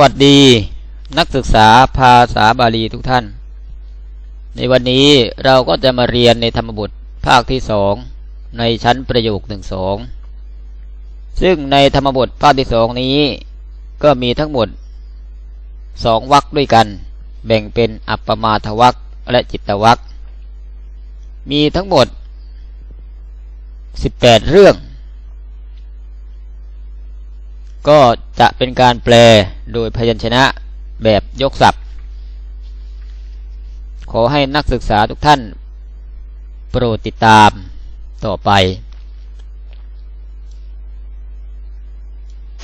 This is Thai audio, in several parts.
วัสดีนักศึกษาภาษาบาลีทุกท่าน ในวันนี้เราก็จะมาเรียนในธรรมบทภาคที่สองในชั้นประโยคหนึ่งสองซึ่งในธรรมบทภาคที่สองนี้ ก็มีทั้งหมดสองวรรคด้วยกัน แบ่งเป็นอัปปมาทวรรคและจิตวรรคมีทั้งหมด 18 เรื่อง ก็จะเป็นการแปลโดยพยัญชนะแบบยกศัพท์ ขอให้นักศึกษาทุกท่านโปรดติดตามต่อไป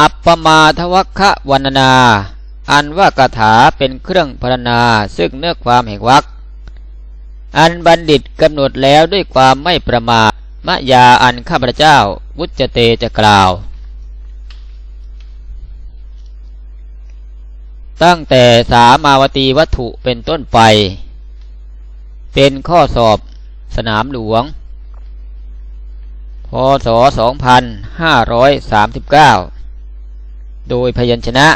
อัปปมาทวัคะวันนา อันว่ากถาเป็นเครื่องพรรณนาซึ่งเนื้อความแห่งวักอันบัณฑิตกำหนดแล้วด้วยความไม่ประมาทมะยาอันข้าพเจ้าวุจเตจะกล่าว ตั้งแต่สามาวตีวัตถุเป็นต้นไป เป็นข้อสอบสนามหลวง พศ 2539 โดยพยัญชนะ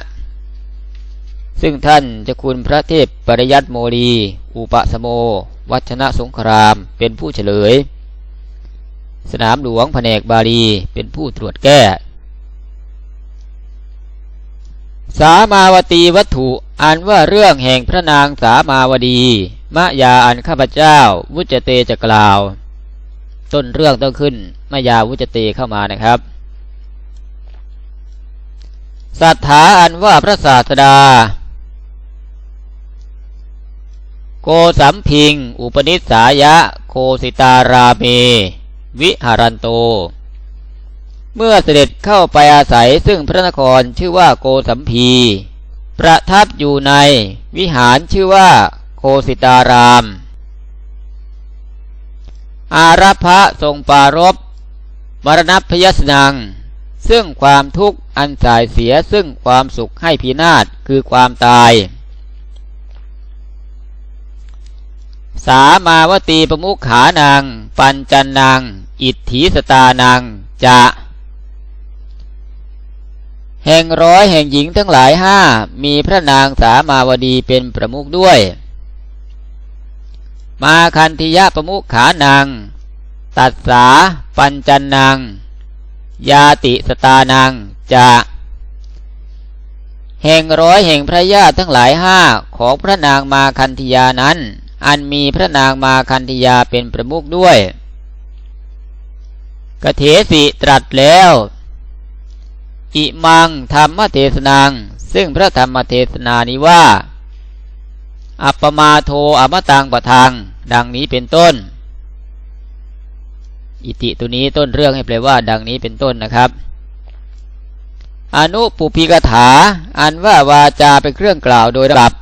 ซึ่งท่านจะคุณพระเทพปริยัตโมลี อุปสโม วัชนะสงครามเป็นผู้เฉลย สนามหลวงแผนกบาลีเป็นผู้ตรวจแก้ สามาวตีวัตถุอันว่าเรื่องแห่งพระนางสามาวดี มะยาอันข้าพเจ้า วุจเตจะกล่าว ต้นเรื่องต้องขึ้นมะยาวุจเตเข้ามานะครับสัทธาอันว่าพระศาสดา โกสัมพิง อุปนิสายะ โคสิตาราเม วิหารันโต เมื่อเสด็จเข้าไปอาศัยซึ่งพระนครชื่อว่าโกสัมพี ประทับอยู่ในวิหารชื่อว่าโคสิตาราม อารัพะทรงปารบมรณพยสนัง ซึ่งความทุกข์อันสายเสียซึ่งความสุขให้พินาศคือความตาย สามาวตีประมุขขานาง ปัญจันนาง อิทธิสตานางจะ แห่งร้อยแห่งหญิงทั้งหลายห้ามีพระนางสามาวดีเป็นประมุขด้วย มาคันธิยะประมุขขานาง ตัดสาปัญจันนางยาติสตานางจะแห่งร้อยแห่งพระญาติทั้งหลายห้าของพระนางมาคันธยานั้น อันมีพระนางมาคันธยาเป็นประมุขด้วย กเถสิตรัสแล้ว อิมังธรรมเทศนัง ซึ่งพระธรรมเทศนานี้ว่า อัปปมาโทอมตังปะทัง ดังนี้เป็นต้น อิติตัวนี้ต้นเรื่องให้แปลว่า ดังนี้เป็นต้นนะครับ อนุปุพิกถา อันว่าวาจาเป็นเครื่องกล่าวโดยระดับ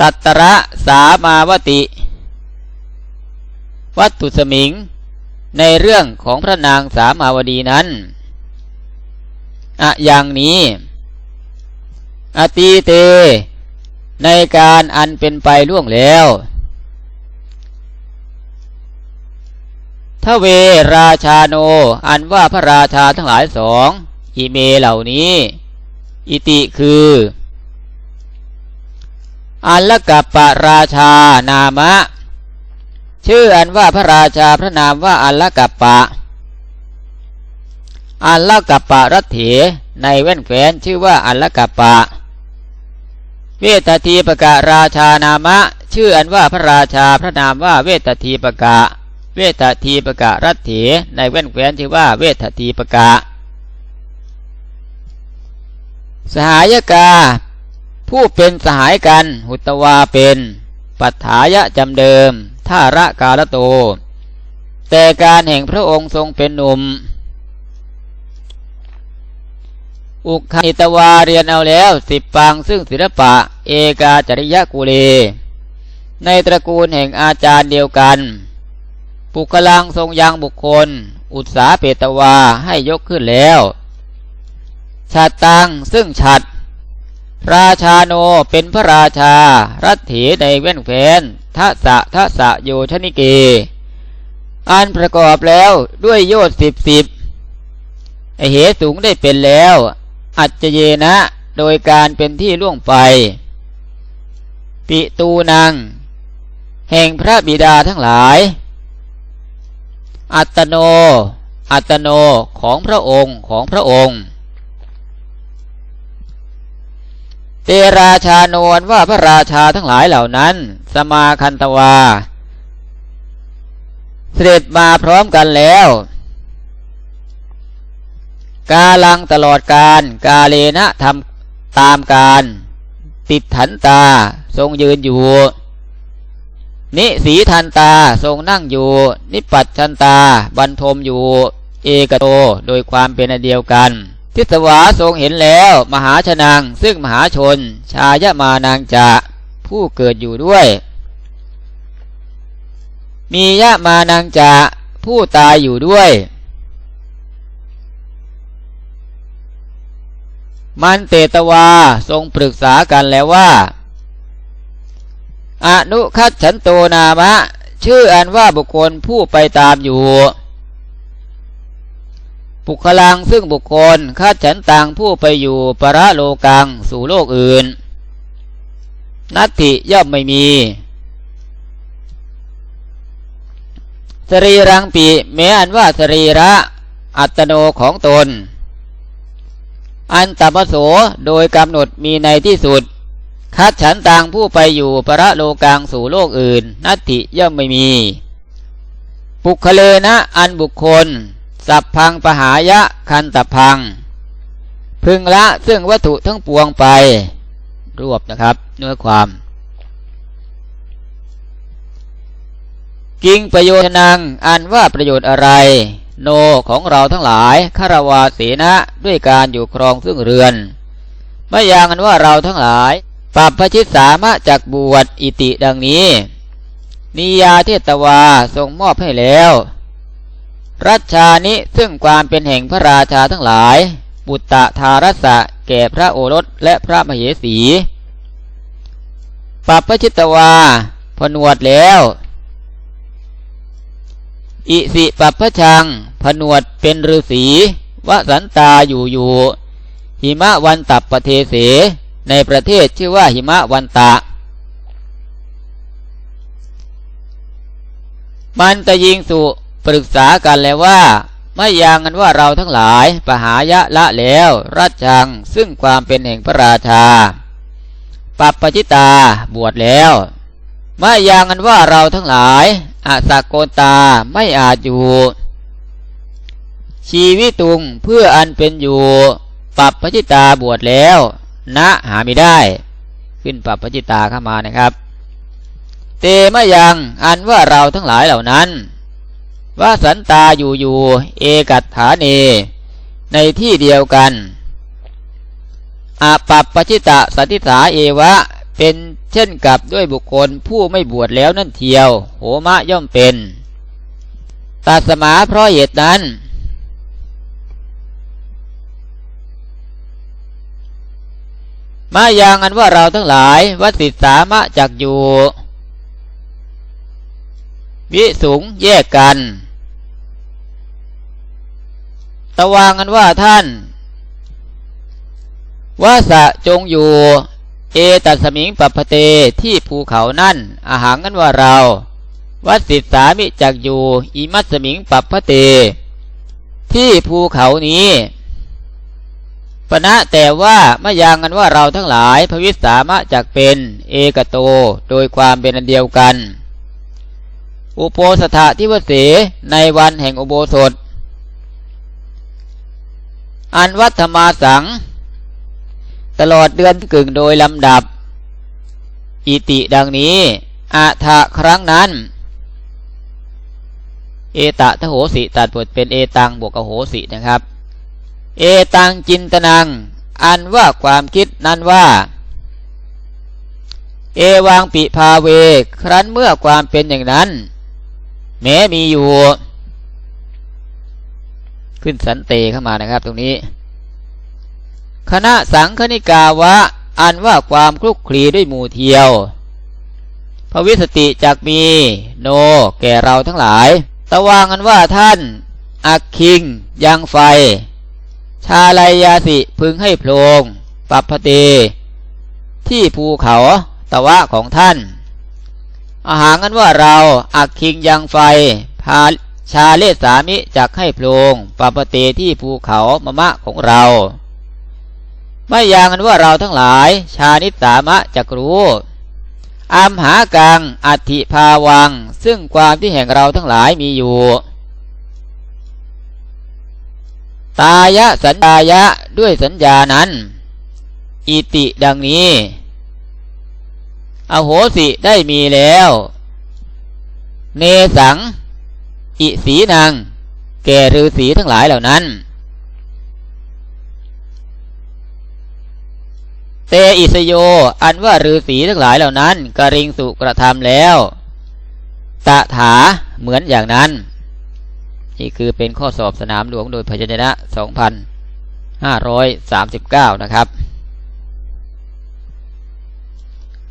ตัตระสามาวติ วัตถุสมิง ในเรื่องของพระนางสามาวดีนั้น อะอย่างนี้อตีเต ในการอันเป็นไปล่วงแล้วทเวราชาโน อันว่าพระราชาทั้งหลายสองอิเมเหล่านี้ อิติคือ อันละกับปราชานามะ ชื่ออันว่าพระราชาพระนามว่าอัลละกับปะ อัลละกับปะรัตเถในแว่นแขวนชื่อว่าอัลละกับปะ เวททีปกะราชานามะ ชื่ออันว่าพระราชาพระนามว่าเวททีปกะ เวททีปกะรัตเถในแว่นแขวนชื่อว่า เวททีปกะ สหายกา ผู้เป็นสหายกัน หุตวาเป็น ปัฏฐายะจำเดิมท่าระกาลโต แต่การแห่งพระองค์ทรงเป็นหนุ่ม อุคณิตวาเรียนเอาแล้วสิบปังซึ่งศิลปะ เอกาจริยกุเล ในตระกูลแห่งอาจารย์เดียวกัน ปุกลังทรงยังบุคคล อุตสาเปตวาให้ยกขึ้นแล้วฉัดตังซึ่งฉัด ราชาโนเป็นพระราชา รัตถีในเว้นแฟนทัสะทัสะโยชนิเก อันประกอบแล้วด้วยโยชสิบสิบไอเหสูงได้เป็นแล้ว อัจเจเยนะ โดยการเป็นที่ล่วงไป ปิตูนัง แห่งพระบิดาทั้งหลาย อัตโน อัตโนของพระองค์ของพระองค์ เตราชาโนนว่าพระราชาทั้งหลายเหล่านั้น สมาคันตวา เสด็จมาพร้อมกันแล้ว กาลังตลอดการ กาเลนะทำตามการ ติดถันตา ทรงยืนอยู่ นิสีทันตา ทรงนั่งอยู่ นิปัจชันตา บรรทมอยู่ เอกโต โดยความเป็นอันเดียวกัน ทิศวาทรงเห็นแล้ว มหาชนังซึ่งมหาชน ชายมานางจะ ผู้เกิดอยู่ด้วย มียะมานางจะ ผู้ตายอยู่ด้วย มันเตตวาทรงปรึกษากันแล้วว่า อนุคัตฉันโตนามะ ชื่ออันว่าบุคคลผู้ไปตามอยู่ปุคลังซึ่งบุคคลคัดฉันต่างผู้ไปอยู่ประโลกังสู่โลกอื่น นัตถิย่อมไม่มี สรีรังปีแม้อันว่าสรีระ อัตโนของตน อันตัปโสโดยกำหนดมีในที่สุด คัดฉันต่างผู้ไปอยู่ประโลกังสู่โลกอื่น นัตถิย่อมไม่มี ปุคเลนะอันบุคคล สัพพังปหายะคันตพัง พึงละซึ่งวัตถุทั้งปวงไป รวบนะครับเนื้อความ กิงประโยชนังอันว่าประโยชน์อะไร โนของเราทั้งหลายคารวาสีนะด้วยการอยู่ครองซึ่งเรือนไม่อย่างอันว่าเราทั้งหลายปรับพระชิตสามะจากบวชอิติดังนี้ นิยาเทตวาทรงมอบให้แล้ว รัชชานิซึ่งความเป็นแห่งพระราชาทั้งหลายบุตตะทารสะแก่พระโอรสและพระมเหสีปรับพระชิตวาผนวดแล้ว อิสิปัพชัง ผนวดเป็นฤาษีวสันตาอยู่อยู่ หิมะวันตับประเทเส ในประเทศชื่อว่าหิมะวันตะ มันตะยิงสุปรึกษากันแล้วว่า ไม่ยังกันว่าเราทั้งหลายปหายะละแล้วรัชชังซึ่งความเป็นแห่งพระราชา ปัปปจิตาบวชแล้ว ไม่ยังกันว่าเราทั้งหลายอาสากโกตาไม่อาจอยู่ ชีวิตุงเพื่ออันเป็นอยู่ปรับพจิตาบวชแล้วณหาไม่ได้ ขึ้นปรับพจิตาเข้ามานะครับ เตมะยังอันว่าเราทั้งหลายเหล่านั้น ว่าสันตาอยู่อยู่เอกัตฐาเน ในที่เดียวกันอาปัปปชิตะสัติสาเอวะเป็น เช่นกับด้วยบุคคลผู้ไม่บวชแล้วนั่นเทียว โหมะย่อมเป็นตาสมาเพราะเหตุนั้น มาอย่างอันว่าเราทั้งหลายวัสิสามะจักอยู่ วิสุงแยกกันตะวางกันว่าท่านว่าสะจงอยู่ เอตัสมิงปัปเตที่ภูเขานั่น อาหารกันว่าเรา วัดสิสามิจักอยู่อิมัสมิงปัปเต ที่ภูเขานี้ปณะแต่ว่าไม่ยางกันว่าเราทั้งหลายพวิสามะจักเป็นเอกโตโดยความเป็นอันเดียวกัน อุโปสถะที่วเสในวันแห่งอุโบสถ อันวัฒมาสัง ตลอดเดือนกึ่งโดยลำดับ อิติดังนี้อาทะครั้งนั้น เอตะทโหสิตัดบทเป็นเอตังบวกกโหสินะครับ เอตังจินตนัง อันว่าความคิดนั้นว่า เอวังปิภาเว ครั้นเมื่อความเป็นอย่างนั้น แม้มีอยู่ ขึ้นสันเตเข้ามานะครับตรงนี้ คณะสังคณิกาวะ อันว่าความคลุกคลีด้วยหมู่เทียว พระวิสติจักมี โน แก่เราทั้งหลาย ตะวางกันว่าท่านอักคิง ยังไฟ ชาลายาสิพึงให้โพลงปัปพเต ที่ภูเขาตะวะของท่าน อาหารกันว่าเราอักคิงยังไฟ พาชาเลสามิจักให้โพลงปัปพเตที่ภูเขามะมะของเรา ไม่อย่างกันว่าเราทั้งหลาย ชานิสามะจักรู้อามหากังอัติภาวัง ซึ่งความที่แห่งเราทั้งหลายมีอยู่ ตายะสัญญายะด้วยสัญญานั้น อิติดังนี้ อโหสิได้มีแล้ว เนสัง อิสีนางแก่ฤาษีทั้งหลายเหล่านั้น อิสโย อันว่าฤาษีทั้งหลายเหล่านั้นกริงสุกระทำแล้ว ตถาเหมือนอย่างนั้น นี่คือเป็นข้อสอบสนามหลวงโดยพยัญชนะ 2,539 นะครับ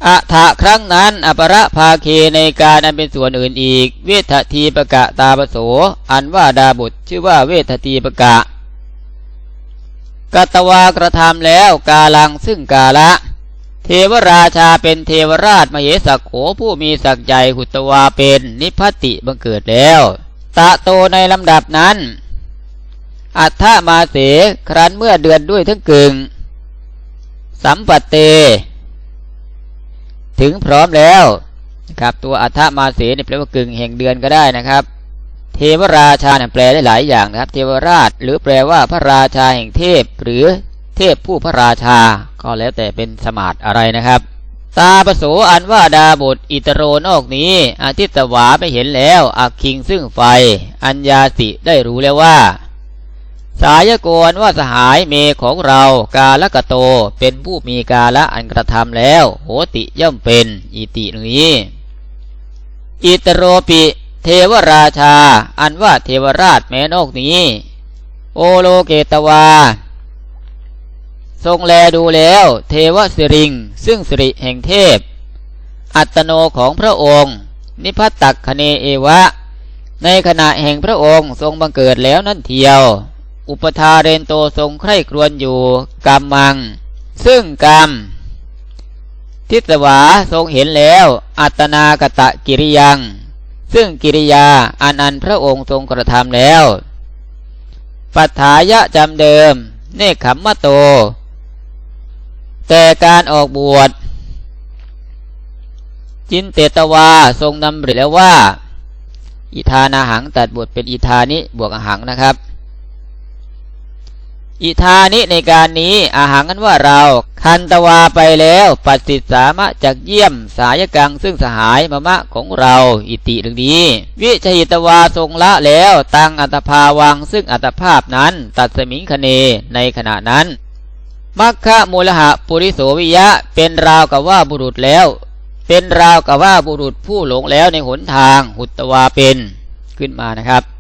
อัฐะครั้งนั้น อปรภาเคในการอันเป็นส่วนอื่นอีก เวททีปะกะตาปโส อันว่าดาบุตรชื่อว่าเวททีปะกะ กัตวากระทำแล้วกาลังซึ่งกาละ เทวราชาเป็นเทวราชมเหสักโขผู้มีศักย์ใหญ่หุตวาเป็นนิพพติบังเกิดแล้ว ตะโตในลำดับนั้น อัฏฐมาเสครั้นเมื่อเดือนด้วยทั้งกึงสัมปตเต ถึงพร้อมแล้วนะครับตัวอัฏฐมาเสเนี่ยแปลว่ากึ่งแห่งเดือนก็ได้นะครับ เทวราชาเนี่ยแปลได้หลายอย่างนะครับ เทวราช หรือแปลว่าพระราชาแห่งเทพ หรือเทพผู้พระราชา ก็แล้วแต่เป็นสมาดอะไรนะครับตาประโสอันว่าดาบทอิตโรนอกนี้ อาทิตตวาไปเห็นแล้วอักคิงซึ่งไฟ อัญญาสิได้รู้แล้วว่า สายโกนว่าสหายเมของเรากาละกะโตเป็นผู้มีกาละอันกระทำแล้ว โหติย่อมเป็นอิตินี้ อิตโรปิ เทวราชา อันว่าเทวราชแม้นอกนี้ โอโลเกตวา ทรงแลดูแล้ว เทวสิริง ซึ่งสิริแห่งเทพ อัตโนของพระองค์ นิพัตตักคเนเอวะ ในขณะแห่งพระองค์ทรงบังเกิดแล้วนั่นเทียว อุปทาเรนโตทรงใคร่ครวญอยู่กรรมัง ซึ่งกรรมทิสวาทรงเห็นแล้ว อัตนากตะกิริยัง ซึ่งกิริยาอันอันพระองค์ทรงกระทำแล้ว ปัฏฐายะจำเดิม เนคขมมะโต แต่การออกบวช จินเตตวาทรงนำริแล้วว่า อิทานาหังตัดบทเป็นอิทานิบวกอาหังนะครับ อิทานิในการนี้อาหังกันว่าเรา คันตวาไปแล้ว ปัสสิตสามะจากเยี่ยมสายกังซึ่งสหายมะมะของเรา อิติดังนี้ วิชหิตวาทรงละแล้วตั้งอัตภาวังซึ่งอัตภาพนั้น ตัดสมิงคเนในขณะนั้นมัคคะมูลหะปุริโสวิยะ เป็นราวกับว่าบุรุษแล้ว เป็นราวกับว่าบุรุษผู้หลงแล้วในหนทาง หุตวาเป็นขึ้นมานะครับ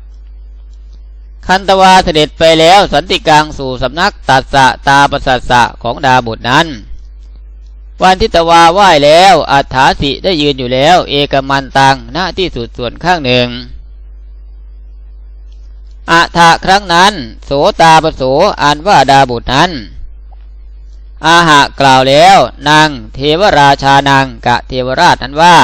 คันตวาเสด็จไปแล้วสันติกลางสู่สำนักตัดสะตาประสัสสะของดาบุตรนั้น วันทิตวาไหว้แล้วอัฏฐาสิได้ยืนอยู่แล้ว เอกมันตังณที่สุดส่วนข้างหนึ่งอัฐะครั้งนั้น โสตาปโสอันว่าดาบุตรนั้น อาหะกล่าวแล้วนางเทวราชานางกะเทวราชนั้นว่า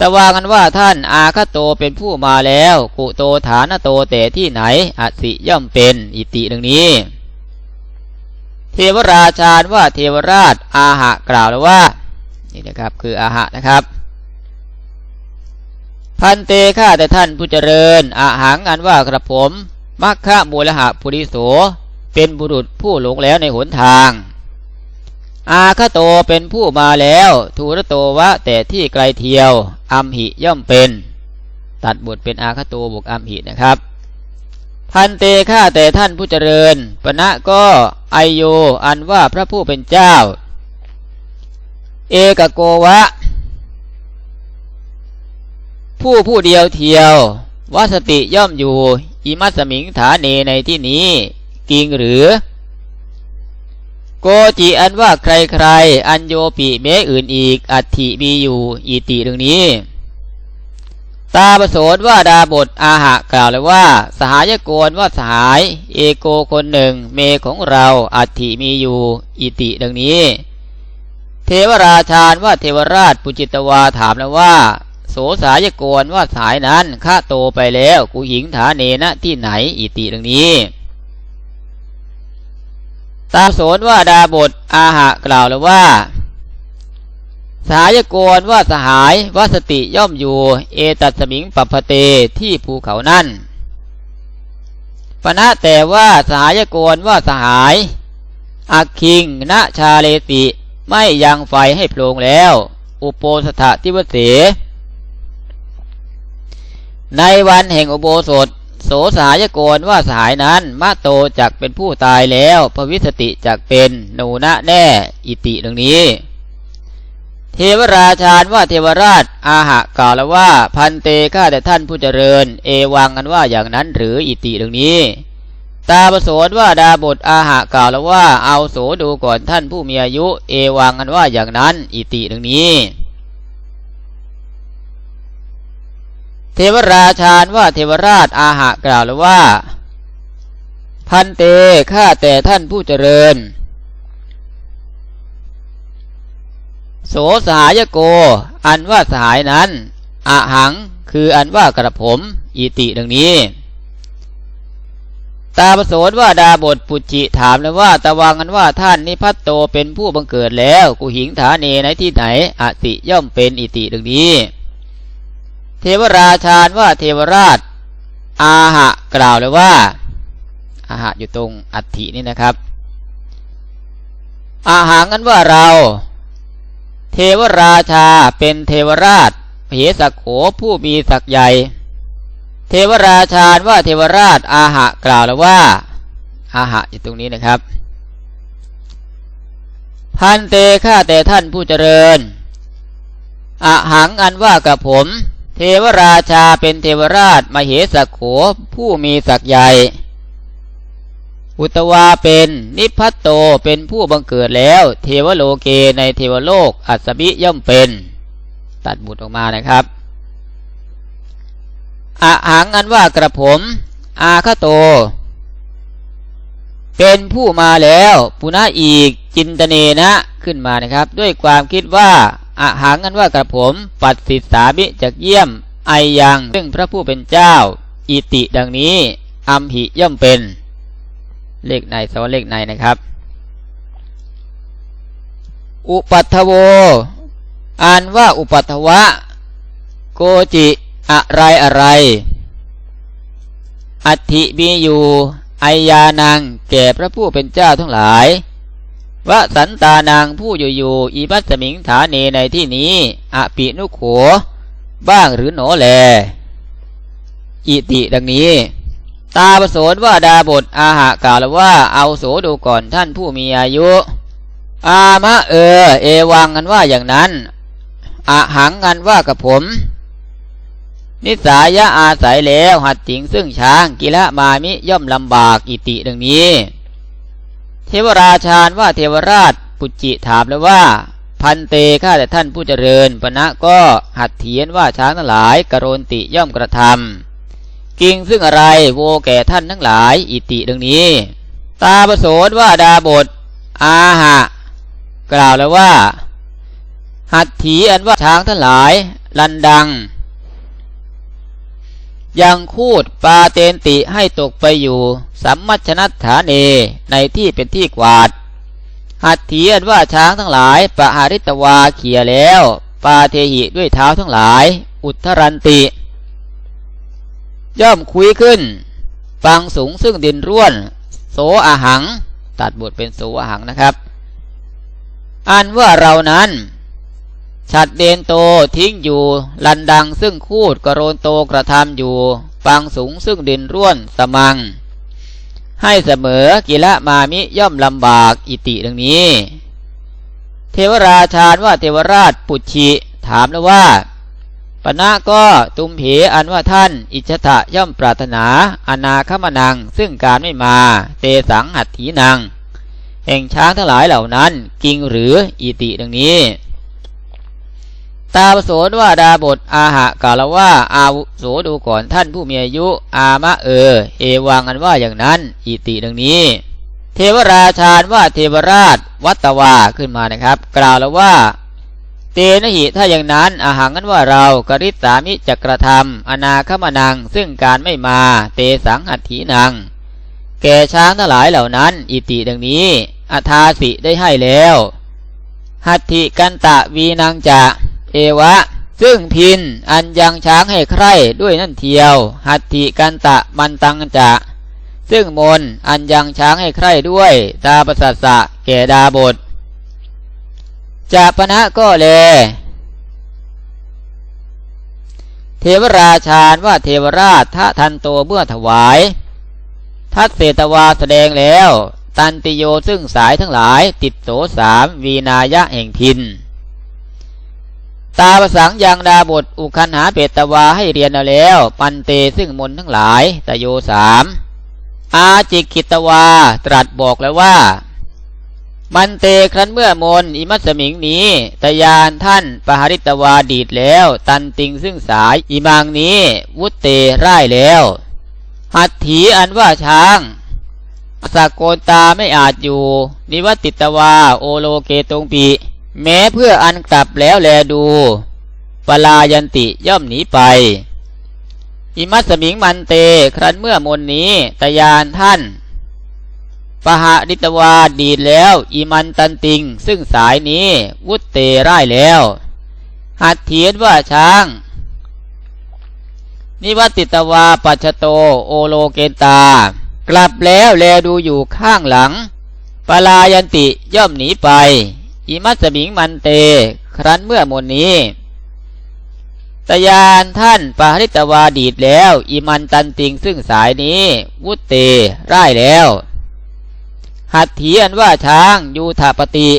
แต่ว่ากันว่าท่านอาคโตเป็นผู้มาแล้ว กุโตฐานโตแต่ที่ไหนอสิย่อมเป็นอิติดังนี้ เทวราชานว่าเทวราชอาหะกล่าวแล้วว่า นี่นะครับคืออาหะนะครับพันเตข้าแต่ท่านผู้เจริญอาหังอันว่ากระผมมัคคะมูลหะปุริโส เป็นบุรุษผู้หลงแล้วในหนทาง อาคโตเป็นผู้มาแล้วทูรโตวะแต่ที่ไกลเทียวอัมหิย่อมเป็น ตัดบทเป็นอาคโตบวกอัมหินะครับ พันเตข้าแต่ท่านผู้เจริญปณะก็ไอโยอันว่าพระผู้เป็นเจ้า เอกโกวะ ผู้ผู้เดียวเทียววัสติย่อมอยู่อิมัสมิงฐานเนในที่นี้ กิงหรือ โกจิอันว่าใครใครอันโยปิเมอื่นอีก อัตถิมีอยู่ อิติตรงนี้ ตาประสนว่าดาบทอาหะกล่าวเลยว่า สหายโกนว่าสหาย เอโกคนหนึ่ง เมของเรา อัฐิมีอยู่ อิติดังนี้ เทวราชาญว่าเทวราชปุจิตวาถามแล้วว่า โสสายโกนว่าสายนั้นข้าโตไปแล้ว กูหิงฐานเนนะที่ไหน อิติดังนี้ ตาโสนว่าดาบทอาหะกล่าวแล้วว่า สหายโกนว่าสหายวัสติย่อมอยู่ เอตัสมิงปัปเตที่ภูเขานั่นปณะแต่ว่าสหายโกนว่าสหายอักคิงณชาเลติไม่ยังไฟให้โพลงแล้ว อุโปสถทิวเส ในวันแห่งอุโบสถ โสสายโกนว่าสหายนั้นมาโตจักเป็นผู้ตายแล้วพวิสติจักเป็นนูนะแน่อิติดังนี้ เทวราชาญว่าเทวราชอาหะกล่าวแล้วว่า พันเตข้าแต่ท่านผู้เจริญ เอวังกันว่าอย่างนั้นหรืออิติดังนี้ ตาประโสนว่าดาบทอาหะกล่าวแล้วว่า เอาโสดูก่อนท่านผู้มีอายุ เอวังกันว่าอย่างนั้น อิติดังนี้ ทวราชาญว่าเทวราชอาหะกล่าวแล้วว่า พันเตข้าแต่ท่านผู้เจริญ โสสหายโก อันว่าสหายนั้นอะหังคืออันว่ากระผมอิติดังนี้ ตาประโสนว่าดาบทปุจิถามแล้วว่าตะวังกันว่าท่านนิพัตโตเป็นผู้บังเกิดแล้ว กูหิงฐานเนในที่ไหนอติย่อมเป็นอิติดังนี้ เทวราชาญว่าเทวราช อาหะกล่าวเลยว่า อาหะอยู่ตรงอัฐินี่นะครับ อาหางกันว่าเรา เทวราชาเป็นเทวราชเหสักโขผู้มีศักย์ใหญ่ เทวราชาญว่าเทวราช อาหะกล่าวแล้วว่า อาหะอยู่ตรงนี้นะครับ พันเตข้าแต่ท่านผู้เจริญอะหังอันว่ากับผม เทวราชาเป็นเทวราชมเหสักโขผู้มีศักย์ใหญ่ อุตวาเป็นนิพัตโตเป็นผู้บังเกิดแล้ว เทวโลเกในเทวโลก อัศบิย่อมเป็น ตัดบุตรออกมานะครับอะหังอันว่ากระผม อาคโต เป็นผู้มาแล้ว ปุณะอีกจินตเนนะขึ้นมานะครับ ด้วยความคิดว่าอะหังอันว่ากระผมปัดสิสามิจากเยี่ยมไอยัง ซึ่งพระผู้เป็นเจ้า อิติดังนี้ อัมหิย่อมเป็น เลขในสอนเลขในนะครับ อุปัทโวอ่านว่าอุปัทวะ โกจิอะไรอะไร อัติมีอยู่ไอยานังแก่พระผู้เป็นเจ้าทั้งหลาย วสันตานางผู้อยู่อยู่อีบัสมิงฐานเนในที่นี้อปินุโขบ้างหรือหนอแล อิติดังนี้ ตาประสนว่าดาบทอาหะกล่าวแล้วว่าเอาโสดูก่อนท่านผู้มีอายุ อามะเออ เอวังกันว่าอย่างนั้นอะหังกันว่ากับผม นิสายะอาศัยแล้วหัดถิงซึ่งช้างกิละมามิย่อมลำบากอิติดังนี้ เทวราชาญว่าเทวราชปุจิถามแล้วว่า พันเตข้าแต่ท่านผู้เจริญปณะก็หัดเถียนว่าช้างทั้งหลายกรนติย่อมกระทำกิงซึ่งอะไรโวแก่ท่านทั้งหลาย อิติดังนี้ ตาประโสนว่าดาบท อาหะ กล่าวแล้วว่า หัดถีอันว่าช้างทั้งหลาย ลันดัง ยังคูดปาเตนติให้ตกไปอยู่ สัมมัชนัตฐานเนในที่เป็นที่กวาด หัดถีอันว่าช้างทั้งหลายปะหาริตวาเขียแล้ว ปาเทหิด้วยเท้าทั้งหลาย อุทธรันติ ย่อมคุยขึ้น ฟังสูงซึ่งดินร่วน โสอาหัง ตัดบทเป็นโสอาหังนะครับ อันว่าเรานั้น ฉัดเดนโตทิ้งอยู่ ลันดังซึ่งคูดกระโรนโตกระทำอยู่ ฟังสูงซึ่งดินร่วนสมัง ให้เสมอกิละมามิย่อมลำบากอิติดังนี้ เทวราชาญว่าเทวราชปุชิถามแล้วว่าปณะก็ตุมเหอันว่าท่าน อิจฉะย่อมปรารถนา อนาคมนัง ซึ่งการไม่มา เตสังหัตถีนางแห่งช้างทั้งหลายเหล่านั้นกิงหรืออิติดังนี้ ตาโสนว่าดาบทอาหะกาลว่า อาโสดูก่อนท่านผู้มีอายุ อามะเออ เอวังอันว่าอย่างนั้น อิติดังนี้ เทวราชาว่าเทวราช วัตวาขึ้นมานะครับ กล่าวแล้วว่า เตนหิถ้าอย่างนั้นอาหารนั้นว่าเรากริษสามิจักระทำอนาคมนัง ซึ่งการไม่มา เตสังหัตถีนัง แก่ช้างทั้งหลายเหล่านั้น อิติดังนี้อาทาสิได้ให้แล้วหัตถิกันตะวีนางจะ เอวะ ซึ่งพินอันยังช้างให้ใคร่ด้วยนั่นเทียว หัตถิกันตะมันตังจะ ซึ่งมนอันยังช้างให้ใคร่ด้วยตาประสัสสะแก่ดาบทจะปณะก็แล เทวราชาญว่าเทวราชทะทันโตเมื่อถวาย ทัศเศตวาแสดงแล้ว ตันติโยซึ่งสายทั้งหลาย ติดโสสามวีนายะแห่งพิน ตาประสังยังดาบทอุคันหาเปตตวาให้เรียนเอาแล้ว ปันเตซึ่งมนทั้งหลายตโยสามอาจิกิตวาตรัสบอกแล้วว่า มันเตครั้นเมื่อมนอิมัสมิงนี้ตยานท่านปหาริตวาดีดแล้ว ตันติงซึ่งสายอิมังนี้ วุตเตร่ายแล้ว หัตถีอันว่าช้างสากโกนตาไม่อาจอยู่ นิวัติตวาโอโลเกตงปี แม้เพื่ออันกลับแล้วแลดูปลายันติย่อมหนีไป อิมัสมิงมันเต ครั้นเมื่อมนนี้ตยานท่านปหาดิตวาดีดแล้ว อิมันตันติง ซึ่งสายนี้ วุตเตร่ายแล้ว หัดเทียนว่าช้าง นิวัติตวาปัชโต โอโลเกตา กลับแล้วแลดูอยู่ข้างหลังปลายันติย่อมหนีไป อิมัสมิงมันเต ครั้นเมื่อมนนี้ตยานท่านปาริตวาดีดแล้ว อิมันตันติงซึ่งสายนี้ วุตเตร่ายแล้ว หัตถีอันว่าช้างยูทาปติ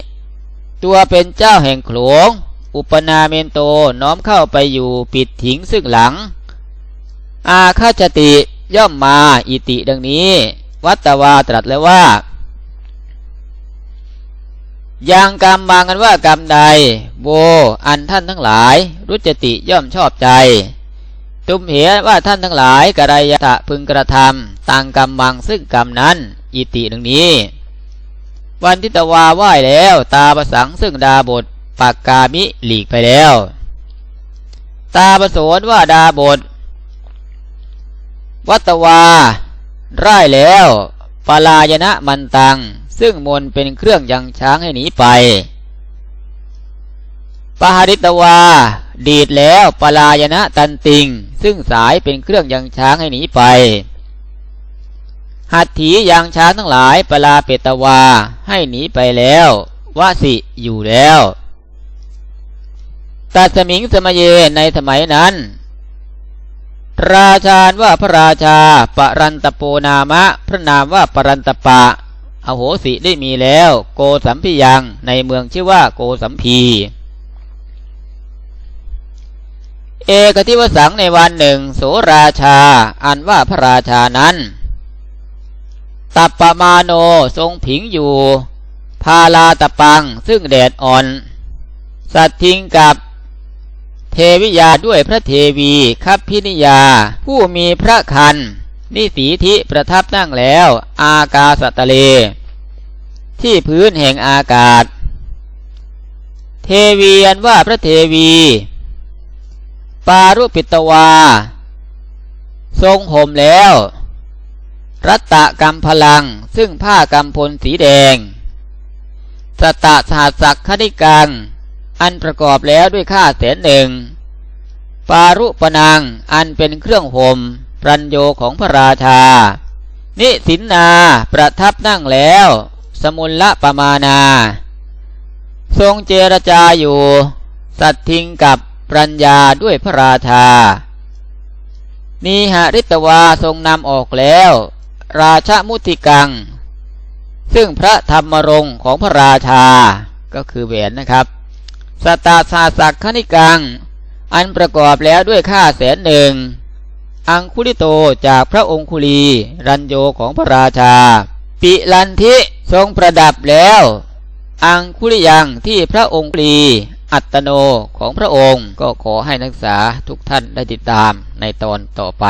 ตัวเป็นเจ้าแห่งโขลง อุปนาเมนโตน้อมเข้าไปอยู่ปิดถิงซึ่งหลัง อาคาจติย่อมมาอิติดังนี้ วัตวาตรัสแล้วว่า ย่างกรรมมางกันว่ากรรมใด โว อันท่านทั้งหลาย รุจติย่อมชอบใจ ตุมเหว่าท่านทั้งหลายกระไรยะพึงกระทำต่างกรรมมังซึ่งกรรมนั้น อิติดังนี้ วันทิตวาไหว้แล้ว ตาประสังซึ่งดาบทปากกามิหลีกไปแล้ว ตาประโสนว่าดาบท วัตวาร่ายแล้วปลายนะมันตัง ซึ่งมนเป็นเครื่องยังช้างให้หนีไปปหาริตวา ดีดแล้วปลายนะตันติง ซึ่งสายเป็นเครื่องยังช้างให้หนีไป หัตถียังช้างทั้งหลายปลาเปตวาให้หนีไปแล้ววาสิอยู่แล้วตัสมิงสมเยในสมัยนั้น ราชาว่าพระราชาปรันตโปนามะ พระนามว่าปรันตปะ อโหสิได้มีแล้ว โกสัมพิยังในเมืองชื่อว่าโกสัมพี เอกทิวสังในวันหนึ่งโสราชา อันว่าพระราชานั้น ตัปปมาโนทรงผิงอยู่ พาลาตะปังซึ่งแดดอ่อน สัตทิงกับเทวิยาด้วยพระเทวีคับพินิยา ผู้มีพระคัน นิสีทิประทับนั่งแล้ว อากาสตะเล ที่พื้นแห่งอากาศ เทวีอันว่าพระเทวี ปารุปิตวา ทรงห่มแล้ว รัตตะกรรมพลังซึ่งผ้ากำพลสีแดง สตะสหัสสักคณิกังอันประกอบแล้วด้วยข้าแสนหนึ่ง ปารุปนังอันเป็นเครื่องห่ม รัญโยของพระราชา นิสินนาประทับนั่งแล้ว สมุลละปมานาทรงเจรจาอยู่ สัตทิงกับปรัญญาด้วยพระราชา นีหริตวาทรงนำออกแล้ว ราชมุติกัง ซึ่งพระธรรมรงของพระราชา ก็คือแหวนนะครับ สตาสาสักคณิกัง อันประกอบแล้วด้วยค่าแสนหนึ่ง อังคุลิโตจากพระองคุลี รันโยของพระราชา ปิลันทิทรงประดับแล้ว อังคุลิยังที่พระองคุลี อัตโนของพระองค์ก็ขอให้นักศึกษาทุกท่านได้ติดตามในตอนต่อไป